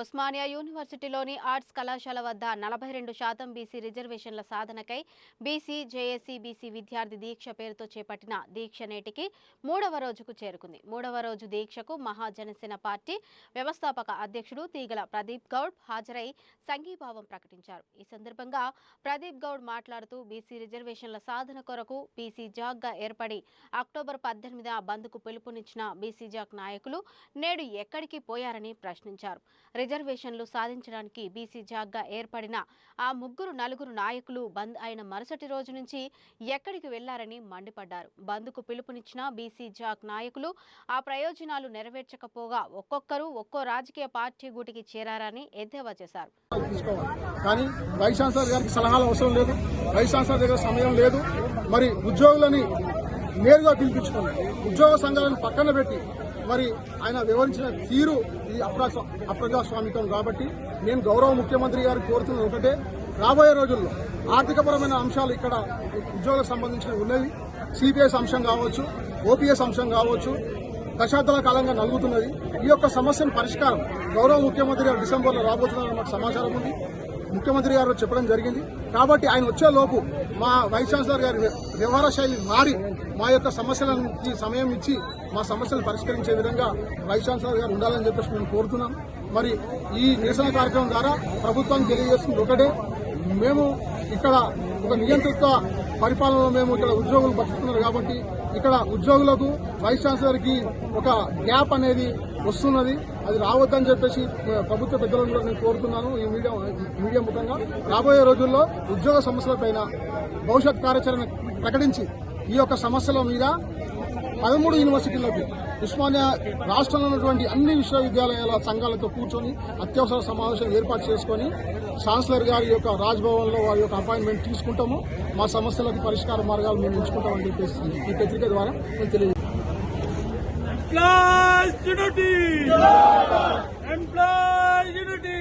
Osmania యూనివర్సిటీలోని arts కళాశాల వద్ద నలభై రెండు శాతం బీసీ రిజర్వేషన్ల సాధనకై బీసీ జేఏసీ బీసీ విద్యార్థి దీక్ష పేరుతో చేపట్టిన దీక్ష నేటికి మూడవ రోజుకు చేరుకుంది. మూడవ రోజు దీక్షకు మహాజనసేన పార్టీ వ్యవస్థాపక అధ్యక్షుడు తీగల ప్రదీప్ గౌడ్ హాజరై సంఘీభావం ప్రకటించారు. ఈ సందర్భంగా ప్రదీప్ గౌడ్ మాట్లాడుతూ బీసీ రిజర్వేషన్ల సాధన కొరకు బీసీ జాగ్గా ఏర్పడి అక్టోబర్ పద్దెనిమిదిన బంద్కు పిలుపునిచ్చిన బీసీ జాగ్ నాయకులు నేడు ఎక్కడికి పోయారని ప్రశ్నించారు. రిజర్వేషన్లు సాధించడానికి బీసీ జాగ్గా ఏర్పడిన ఆ ముగ్గురు నలుగురు నాయకులు బంద్ అయిన మరుసటి రోజు నుంచి ఎక్కడికి వెళ్ళారని మండిపడ్డారు. బంద్కు పిలుపునిచ్చిన బీసీ జాగ్ నాయకులు ఆ ప్రయోజనాలు నెరవేర్చకపోగా ఒక్కొక్కరు ఒక్కో రాజకీయ పార్టీ గూటికి చేరారని ఎద్దేవా చేశారు. కానీ వైస్ ఛాన్సలర్ గారికి సలహాలు అవసరం లేదు వైస్ ఛాన్సలర్ దగ్గర సమయం లేదు. మరి ఉద్యోగులని నేరుగా పిలిపించుకోండి ఉద్యోగ సంఘాలను పక్కన పెట్టి మరి ఆయన వివరించిన తీరు ఈ అప్రజా అప్రజాస్వామికం కాబట్టి నేను గౌరవ ముఖ్యమంత్రి గారు కోరుతున్నది ఒకటే. రాబోయే రోజుల్లో ఆర్థికపరమైన అంశాలు ఇక్కడ ఉద్యోగులకు సంబంధించినవి ఉన్నవి. సిపిఎస్ అంశం కావచ్చు ఓపీఎస్ అంశం కావచ్చు దశాబ్దాల కాలంగా నలుగుతున్నది ఈ యొక్క సమస్యను పరిష్కారం గౌరవ ముఖ్యమంత్రి గారు డిసెంబర్లో రాబోతున్నారని మాకు సమాచారం ఉంది. ముఖ్యమంత్రి గారు చెప్పడం జరిగింది. కాబట్టి ఆయన వచ్చే లోపు మా వైస్ ఛాన్సలర్ గారి వ్యవహార శైలి మారి మా యొక్క సమస్యలకి సమయం ఇచ్చి మా సమస్యలు పరిష్కరించే విధంగా వైస్ ఛాన్సలర్ గారు ఉండాలని చెప్పేసి మేము కోరుతున్నాం. మరి ఈ నిరసన కార్యక్రమం ద్వారా ప్రభుత్వానికి తెలియజేస్తుంది ఒకటే. మేము ఇక్కడ ఒక నియంత్రిత పరిపాలనలో మేము ఇక్కడ ఉద్యోగులు బతుకుతున్నారు కాబట్టి ఇక్కడ ఉద్యోగులకు వైస్ ఛాన్సలర్కి ఒక గ్యాప్ అనేది వస్తున్నది. అది రావద్దని చెప్పేసి ప్రభుత్వ పెద్దలను కూడా నేను కోరుతున్నాను ఈ మీడియా మీడియా ముఖంగా. రాబోయే రోజుల్లో ఉద్యోగ సమస్యలపైన భవిష్యత్ కార్యాచరణ ప్రకటించి ఈ యొక్క సమస్యల మీద పదమూడు యూనివర్సిటీలకు ఉస్మానియా రాష్ట్రంలో ఉన్నటువంటి అన్ని విశ్వవిద్యాలయాల సంఘాలతో కూర్చొని అత్యవసర సమావేశం ఏర్పాటు చేసుకొని ఛాన్సలర్ గారి యొక్క రాజ్భవన్లో వారి యొక్క అపాయింట్మెంట్ తీసుకుంటాము మా సమస్యలకు పరిష్కార మార్గాలు మేము ఎంచుకుంటామని చెప్పేసి ఈ పత్రిక ద్వారా మేము తెలియజేస్తాం Employees unity! Employees unity!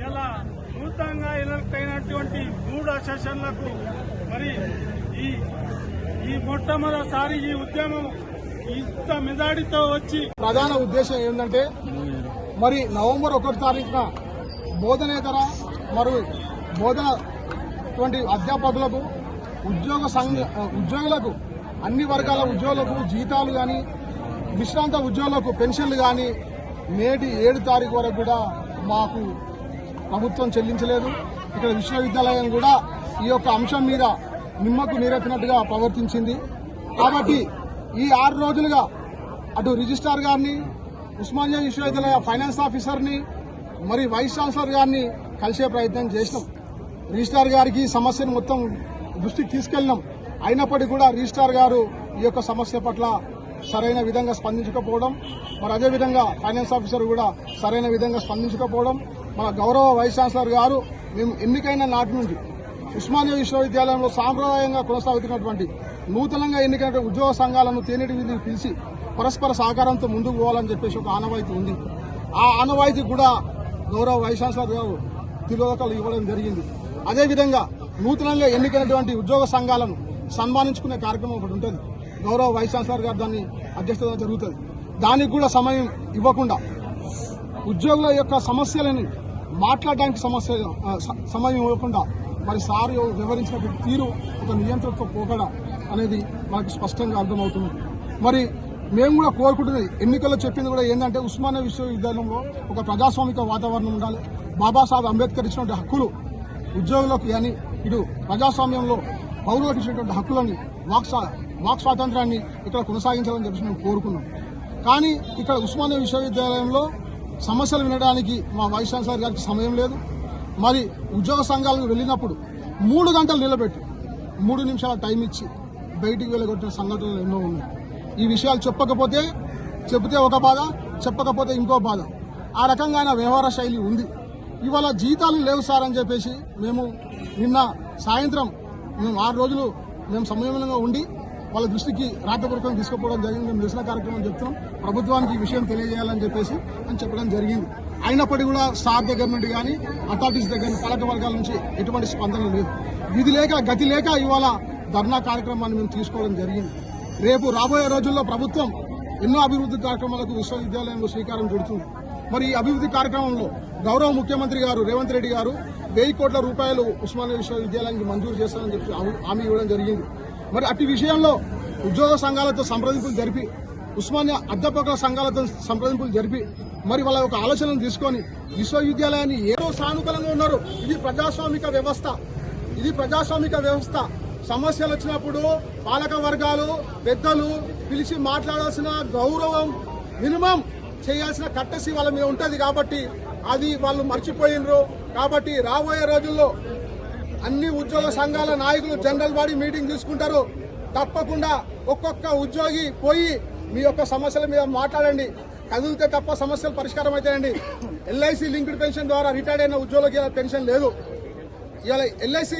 ఇలా నూతనంగా ఎలక్ట్ అయినటువంటి మూడు సెషన్లకు మరి ఈ ఈ మొట్టమొదటిసారి ఈ ఉద్యమం ఇంత మెజాడితో వచ్చి ప్రధాన ఉద్దేశం ఏంటంటే మరి నవంబర్ ఒకటి తారీఖున బోధనేతర మరియు బోధన వంటి అధ్యాపకులకు ఉద్యోగ సంఘ ఉద్యోగులకు అన్ని వర్గాల ఉద్యోగులకు జీతాలు కానీ విశ్రాంత ఉద్యోగులకు పెన్షన్లు కానీ నేటి ఏడు తారీఖు వరకు కూడా మాకు ప్రభుత్వం చెల్లించలేదు. ఇక్కడ విశ్వవిద్యాలయం కూడా ఈ యొక్క అంశం మీద నిమ్మకు నీరెత్తినట్టుగా ప్రవర్తించింది. కాబట్టి ఈ ఆరు రోజులుగా అటు రిజిస్ట్రార్ గారిని ఉస్మానియా విశ్వవిద్యాలయ ఫైనాన్స్ ఆఫీసర్ని మరి వైస్ ఛాన్సలర్ గారిని కలిసే ప్రయత్నం చేసినాం. రిజిస్ట్రార్ గారికి సమస్యను మొత్తం దృష్టికి తీసుకెళ్ళినాం. అయినప్పటికీ కూడా రిజిస్ట్రార్ గారు ఈ యొక్క సమస్య పట్ల సరైన విధంగా స్పందించకపోవడం మరి అదేవిధంగా ఫైనాన్స్ ఆఫీసర్ కూడా సరైన విధంగా స్పందించకపోవడం మన గౌరవ వైస్ ఛాన్సలర్ గారు మేము ఎన్నికైన నాటి నుండి ఉస్మానియా విశ్వవిద్యాలయంలో సాంప్రదాయంగా కొనసాగుతున్నటువంటి నూతనంగా ఎన్నికైన ఉద్యోగ సంఘాలను తేనెటి వీధిని పిలిచి పరస్పర సహకారంతో ముందుకు పోవాలని చెప్పేసి ఒక ఆనవాయితీ ఉంది. ఆ ఆనవాయితీ కూడా గౌరవ వైస్ ఛాన్సలర్ గారు తిలోదకాలు ఇవ్వడం జరిగింది. అదేవిధంగా నూతనంగా ఎన్నికైనటువంటి ఉద్యోగ సంఘాలను సన్మానించుకునే కార్యక్రమం ఒకటి ఉంటుంది. గౌరవ వైస్ ఛాన్సలర్ గారు దాన్ని అధ్యక్షత జరుగుతుంది. దానికి కూడా సమయం ఇవ్వకుండా ఉద్యోగుల యొక్క సమస్యలని మాట్లాడడానికి సమస్య సమయం ఇవ్వకుండా మరి సార్ వివరించినటువంటి తీరు ఒక నియంత్రణతో పోకడ అనేది మనకు స్పష్టంగా అర్థమవుతుంది. మరి మేము కూడా కోరుకుంటున్నది ఎన్నికల్లో చెప్పింది కూడా ఏంటంటే ఉస్మానియా విశ్వవిద్యాలయంలో ఒక ప్రజాస్వామిక వాతావరణం ఉండాలి. బాబాసాహెబ్ అంబేద్కర్ ఇచ్చినటువంటి హక్కులు ఉద్యోగులకు కానీ ఇటు ప్రజాస్వామ్యంలో పౌరులకు ఇచ్చినటువంటి హక్కులని వాక్ వాక్ స్వాతంత్రాన్ని ఇక్కడ కొనసాగించాలని చెప్పి మేము కోరుకున్నాం. కానీ ఇక్కడ ఉస్మానియా విశ్వవిద్యాలయంలో సమస్యలు వినడానికి మా వైస్ ఛాన్సలర్ గారికి సమయం లేదు. మరి ఉద్యోగ సంఘాలకు వెళ్ళినప్పుడు మూడు గంటలు నిలబెట్టి. మూడు నిమిషాల టైం ఇచ్చి బయటికి వెళ్ళగొట్టిన సంఘటనలు ఎన్నో ఉన్నాయి. ఈ విషయాలు చెప్పకపోతే చెబితే ఒక బాధ చెప్పకపోతే ఇంకో బాధ. ఆ రకంగా వ్యవహార శైలి ఉంది. ఇవాళ జీతాలు లేవు సార్ అని చెప్పేసి మేము నిన్న సాయంత్రం మేము ఆరు రోజులు మేము సంయమనంగా ఉండి వాళ్ళ దృష్టికి రాతపూర్వకం తీసుకుపోవడం జరిగింది. మేము నిరసన కార్యక్రమం చెప్తున్నాం. ప్రభుత్వానికి ఈ విషయం తెలియజేయాలని చెప్పేసి అని చెప్పడం జరిగింది. అయినప్పటికీ కూడా సార్ దగ్గర నుండి కానీ అథారిటీస్ దగ్గర పాలక వర్గాల నుంచి ఎటువంటి స్పందన లేదు. విధి లేక గతి లేక ఇవాళ ధర్నా కార్యక్రమాన్ని మేము తీసుకోవడం జరిగింది. రేపు రాబోయే రోజుల్లో ప్రభుత్వం ఎన్నో అభివృద్ధి కార్యక్రమాలకు విశ్వవిద్యాలయంలో శ్రీకారం చుడుతుంది. మరి ఈ అభివృద్ధి కార్యక్రమంలో గౌరవ ముఖ్యమంత్రి గారు రేవంత్ రెడ్డి గారు వెయ్యి కోట్ల రూపాయలు ఉస్మానియా విశ్వవిద్యాలయానికి మంజూరు చేస్తారని చెప్పి హామీ ఇవ్వడం జరిగింది. మరి అట్టి విషయంలో ఉద్యోగ సంఘాలతో సంప్రదింపులు జరిపి ఉస్మానియా అధ్యాపకుల సంఘాలతో సంప్రదింపులు జరిపి మరి వాళ్ళ యొక్క ఆలోచనలు తీసుకొని విశ్వవిద్యాలయాన్ని ఏదో సానుకూలంగా ఉన్నారు. ఇది ప్రజాస్వామిక వ్యవస్థ. ఇది ప్రజాస్వామిక వ్యవస్థ. సమస్యలు వచ్చినప్పుడు పాలక వర్గాలు పెద్దలు పిలిచి మాట్లాడాల్సిన గౌరవం మినిమం చేయాల్సిన కట్టసి వాళ్ళ మీద ఉంటుంది కాబట్టి అది వాళ్ళు మర్చిపోయినరు. కాబట్టి రాబోయే రోజుల్లో అన్ని ఉద్యోగ సంఘాల నాయకులు జనరల్ బాడీ మీటింగ్ తీసుకుంటారు. తప్పకుండా ఒక్కొక్క ఉద్యోగి పోయి మీ యొక్క సమస్యల మీద మాట్లాడండి. కదిలితే తప్ప సమస్యలు పరిష్కారం అవుతాయండి ఎల్ఐసి లింక్డ్ పెన్షన్ ద్వారా రిటైర్డ్ అయిన ఉద్యోగులకి పెన్షన్ లేదు. ఇలా ఎల్ఐసి